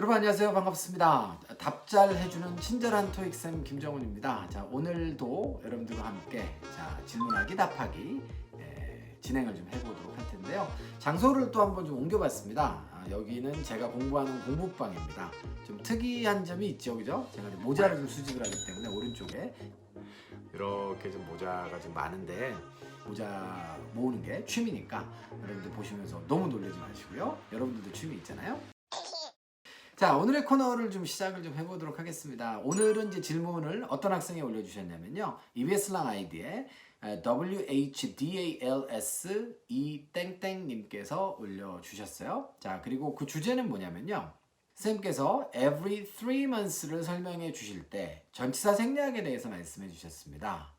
여러분 안녕하세요. 반갑습니다. 답잘 해주는 친절한 토익쌤 김정훈입니다. 자 오늘도 여러분들과 함께 자 질문하기 답하기 예, 진행을 좀 해보도록 할 텐데요. 장소를 또 한번 좀 옮겨봤습니다. 아, 여기는 제가 공부하는 공부방입니다. 좀 특이한 점이 있죠 그죠? 제가 모자를 좀 수집을 하기 때문에 오른쪽에 이렇게 좀 모자가 좀 많은데 모자 모으는 게 취미니까 여러분들 보시면서 너무 놀라지 마시고요. 여러분들도 취미 있잖아요 자, 오늘의 코너를 좀 시작을 좀 해보도록 하겠습니다. 오늘은 이제 질문을 어떤 학생이 올려주셨냐면요. EBS 랑 아이디에 WHDALS 이 땡땡님께서 올려주셨어요. 자, 그리고 그 주제는 뭐냐면요. 쌤께서 every three months를 설명해 주실 때 전치사 생략에 대해서 말씀해 주셨습니다.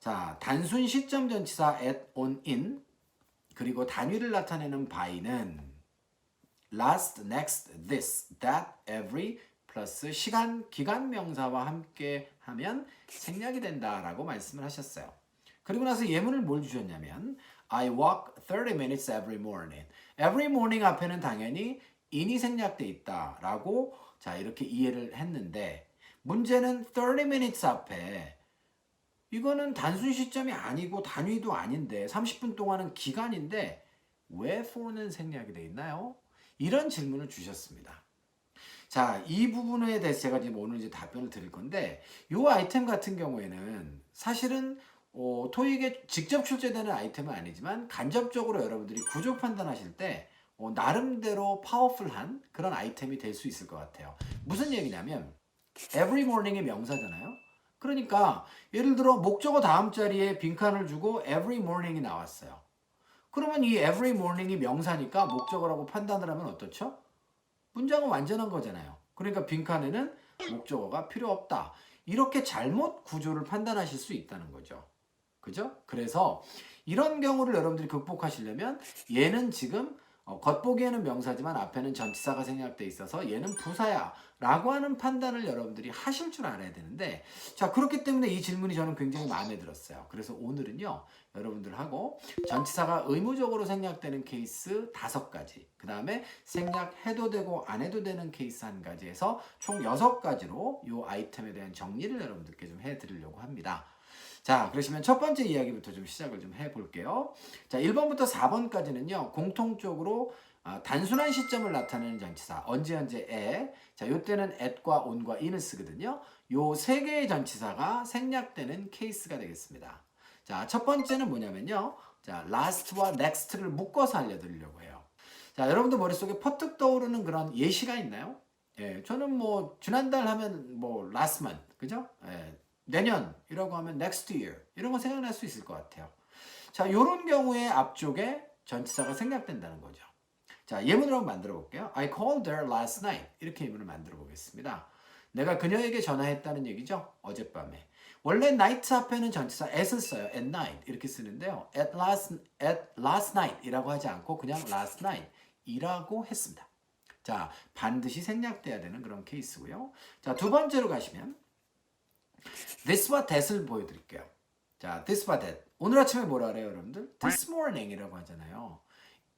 자, 단순 시점 전치사 at, on, in 그리고 단위를 나타내는 by는 last, next, this, that, every 플러스 시간, 기간 명사와 함께 하면 생략이 된다라고 말씀을 하셨어요. 그리고 나서 예문을 뭘 주셨냐면 I walk 30 minutes every morning. every morning 앞에는 당연히 in이 생략돼 있다라고 자 이렇게 이해를 했는데 문제는 30 minutes 앞에 이거는 단순 시점이 아니고 단위도 아닌데 30분 동안은 기간인데 왜 for는 생략이 돼 있나요? 이런 질문을 주셨습니다. 자, 이 부분에 대해서 제가 지금 오늘 이제 답변을 드릴 건데, 이 아이템 같은 경우에는 사실은 어, 토익에 직접 출제되는 아이템은 아니지만 간접적으로 여러분들이 구조 판단하실 때 어, 나름대로 파워풀한 그런 아이템이 될 수 있을 것 같아요. 무슨 얘기냐면 every morning이 명사잖아요. 그러니까 예를 들어 목적어 다음 자리에 빈칸을 주고 every morning이 나왔어요. 그러면 이 every morning이 명사니까 목적어라고 판단을 하면 어떻죠? 문장은 완전한 거잖아요. 그러니까 빈칸에는 목적어가 필요 없다. 이렇게 잘못 구조를 판단하실 수 있다는 거죠. 그죠? 그래서 이런 경우를 여러분들이 극복하시려면 얘는 지금 어, 겉보기에는 명사지만 앞에는 전치사가 생략돼 있어서 얘는 부사야 라고 하는 판단을 여러분들이 하실 줄 알아야 되는데 자 그렇기 때문에 이 질문이 저는 굉장히 마음에 들었어요. 그래서 오늘은요 여러분들하고 전치사가 의무적으로 생략되는 케이스 다섯 가지 그 다음에 생략해도 되고 안 해도 되는 케이스 한 가지에서 총 여섯 가지로 이 아이템에 대한 정리를 여러분들께 좀 해드리려고 합니다 자, 그러시면 첫 번째 이야기부터 좀 시작을 좀 해볼게요. 자, 1번부터 4번까지는요, 공통적으로 아, 단순한 시점을 나타내는 전치사, 언제 언제에, 자, 요때는 at과 on과 in을 쓰거든요. 요 세 개의 전치사가 생략되는 케이스가 되겠습니다. 자, 첫 번째는 뭐냐면요. 자, last와 next를 묶어서 알려드리려고 해요. 자, 여러분들 머릿속에 퍼뜩 떠오르는 그런 예시가 있나요? 예, 저는 뭐, 지난달 하면 뭐, last month, 그죠? 예, 내년이라고 하면 next year 이런 거 생각날 수 있을 것 같아요. 자, 이런 경우에 앞쪽에 전치사가 생략된다는 거죠. 자, 예문으로 한번 만들어 볼게요. I called her last night. 이렇게 예문을 만들어 보겠습니다. 내가 그녀에게 전화했다는 얘기죠. 어젯밤에. 원래 night 앞에는 전치사 at을 써요. at night 이렇게 쓰는데요. at last, at last night 이라고 하지 않고 그냥 last night 이라고 했습니다. 자, 반드시 생략돼야 되는 그런 케이스고요. 자, 두 번째로 가시면 this와 that을 보여드릴게요. 자, this와 that. 오늘 아침에 뭐라 그래요, 여러분들? this morning이라고 하잖아요.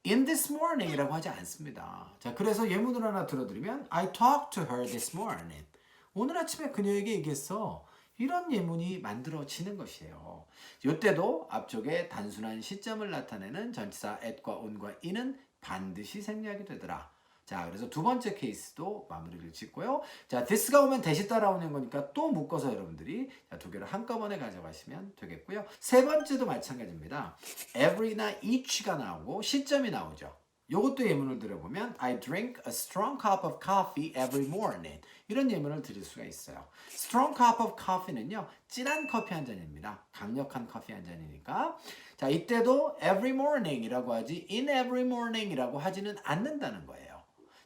in this morning이라고 하지 않습니다. 자, 그래서 예문을 하나 들어드리면 I talked to her this morning. 오늘 아침에 그녀에게 얘기했어. 이런 예문이 만들어지는 것이에요. 이때도 앞쪽에 단순한 시점을 나타내는 전치사 at과 on과 in은 반드시 생략이 되더라. 자, 그래서 두 번째 케이스도 마무리를 짓고요. 자, this가 오면 대시 따라오는 거니까 또 묶어서 여러분들이 자, 두 개를 한꺼번에 가져가시면 되겠고요. 세 번째도 마찬가지입니다. every나 each가 나오고 시점이 나오죠. 요것도 예문을 들어보면 I drink a strong cup of coffee every morning. 이런 예문을 드릴 수가 있어요. strong cup of coffee는요. 진한 커피 한 잔입니다. 강력한 커피 한 잔이니까. 자, 이때도 every morning이라고 하지 in every morning이라고 하지는 않는다는 거예요.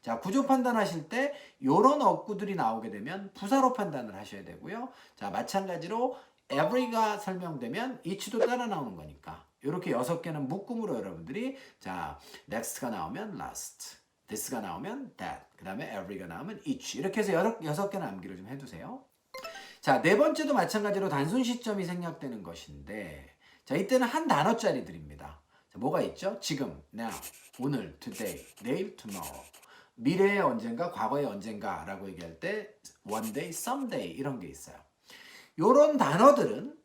자, 구조 판단하실 때 이런 어구들이 나오게 되면 부사로 판단을 하셔야 되고요. 자, 마찬가지로 every가 설명되면 each도 따라 나오는 거니까 이렇게 여섯 개는 묶음으로 여러분들이 자, next가 나오면 last, this가 나오면 that, 그 다음에 every가 나오면 each 이렇게 해서 여섯, 여섯 개는 암기를 좀 해두세요. 자, 네 번째도 마찬가지로 단순 시점이 생략되는 것인데 자, 이때는 한 단어짜리들입니다. 자, 뭐가 있죠? 지금, now, 오늘, today, 내일, tomorrow. 미래의 언젠가, 과거의 언젠가라고 얘기할 때 one day, someday 이런 게 있어요. 요런 단어들은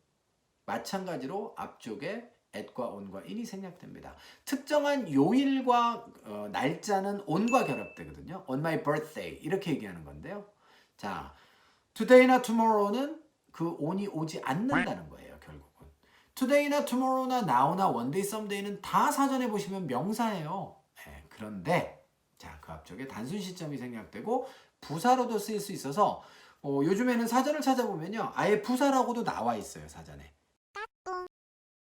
마찬가지로 앞쪽에 at과 on과 in이 생략됩니다. 특정한 요일과 어, 날짜는 on과 결합되거든요. on my birthday 이렇게 얘기하는 건데요. 자, today나 tomorrow는 그 on이 오지 않는다는 거예요, 결국은. today나 tomorrow나 now나 one day, someday는 다 사전에 보시면 명사예요. 예, 그런데 자, 그 앞쪽에 단순 시점이 생략되고 부사로도 쓰일 수 있어서 어, 요즘에는 사전을 찾아보면요. 아예 부사라고도 나와 있어요, 사전에.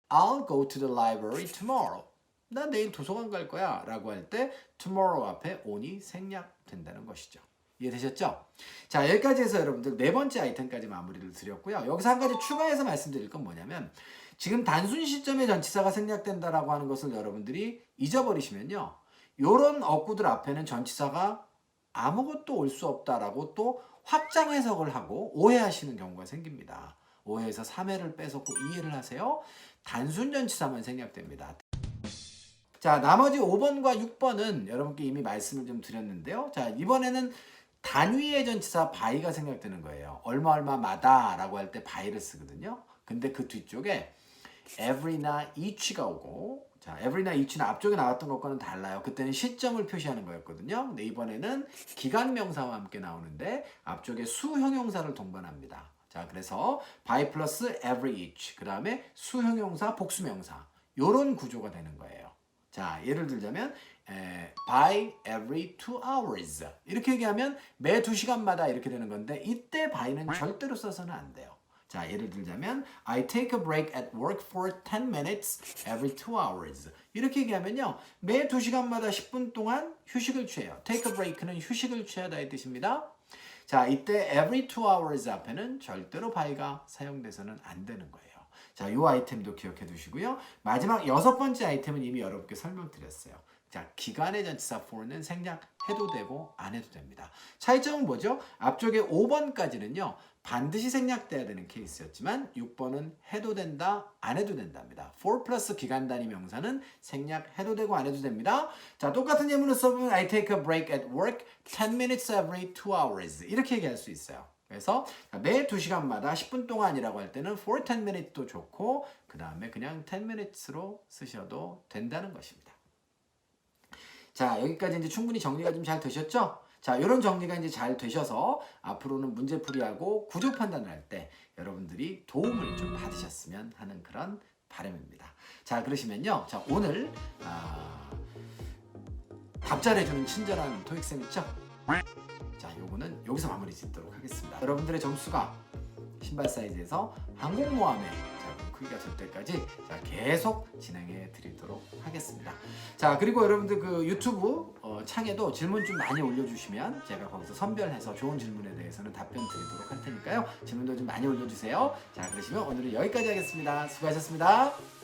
I'll go to the library tomorrow. 나 내일 도서관 갈 거야. 라고 할 때 tomorrow 앞에 on이 생략된다는 것이죠. 이해되셨죠? 자, 여기까지 해서 여러분들 네 번째 아이템까지 마무리를 드렸고요. 여기서 한 가지 추가해서 말씀드릴 건 뭐냐면 지금 단순 시점에 전치사가 생략된다라고 하는 것을 여러분들이 잊어버리시면요. 요런 어구들 앞에는 전치사가 아무것도 올 수 없다라고 또 확장 해석을 하고 오해하시는 경우가 생깁니다. 오해에서 3회를 빼놓고 이해를 하세요. 단순 전치사만 생략됩니다. 자, 나머지 5번과 6번은 여러분께 이미 말씀을 좀 드렸는데요. 자, 이번에는 단위의 전치사 바이가 생략되는 거예요. 얼마 얼마마다 라고 할 때 바이를 쓰거든요. 근데 그 뒤쪽에 every나 each가 오고 자, every나 each는 앞쪽에 나왔던 것과는 달라요. 그때는 시점을 표시하는 거였거든요. 근데 이번에는 기간 명사와 함께 나오는데 앞쪽에 수 형용사를 동반합니다. 자, 그래서 by 플러스 every each. 그 다음에 수 형용사, 복수 명사. 요런 구조가 되는 거예요. 자, 예를 들자면 에, by every two hours. 이렇게 얘기하면 매 두 시간마다 이렇게 되는 건데 이때 by는 절대로 써서는 안 돼요. 자, 예를 들자면 I take a break at work for 10 minutes every two hours. 이렇게 얘기하면요. 매두 시간마다 10분 동안 휴식을 취해요. take a break는 휴식을 취하다 이 뜻입니다. 자, 이때 every two hours 앞에는 절대로 by가 사용돼서는 안 되는 거예요. 자, 요 아이템도 기억해 두시고요. 마지막 여섯 번째 아이템은 이미 여러분께 설명드렸어요. 자, 기간의 전치사 for는 생략해도 되고 안 해도 됩니다. 차이점은 뭐죠? 앞쪽에 5번까지는요. 반드시 생략돼야 되는 케이스였지만 6번은 해도 된다, 안 해도 된답니다. for 플러스 기간 단위 명사는 생략해도 되고 안 해도 됩니다. 자, 똑같은 예문을 써보면 I take a break at work 10 minutes every 2 hours 이렇게 얘기할 수 있어요. 그래서 매 2시간마다 10분 동안이라고 할 때는 for 10 minutes도 좋고 그 다음에 그냥 10 minutes로 쓰셔도 된다는 것입니다. 자, 여기까지 이제 충분히 정리가 좀 잘 되셨죠? 자, 이런 정리가 이제 잘 되셔서 앞으로는 문제풀이하고 구조 판단을 할 때 여러분들이 도움을 좀 받으셨으면 하는 그런 바람입니다. 자, 그러시면요. 자, 오늘 아, 답 잘해주는 친절한 토익쌤 있죠? 자, 요거는 여기서 마무리 짓도록 하겠습니다. 여러분들의 점수가 신발 사이즈에서 항공모함의 자, 크기가 될 때까지 자, 계속 진행해 드리도록 하겠습니다. 자, 그리고 여러분들 그 유튜브 어, 창에도 질문 좀 많이 올려주시면 제가 거기서 선별해서 좋은 질문에 대해서는 답변 드리도록 할 테니까요. 질문도 좀 많이 올려주세요. 자, 그러시면 오늘은 여기까지 하겠습니다. 수고하셨습니다.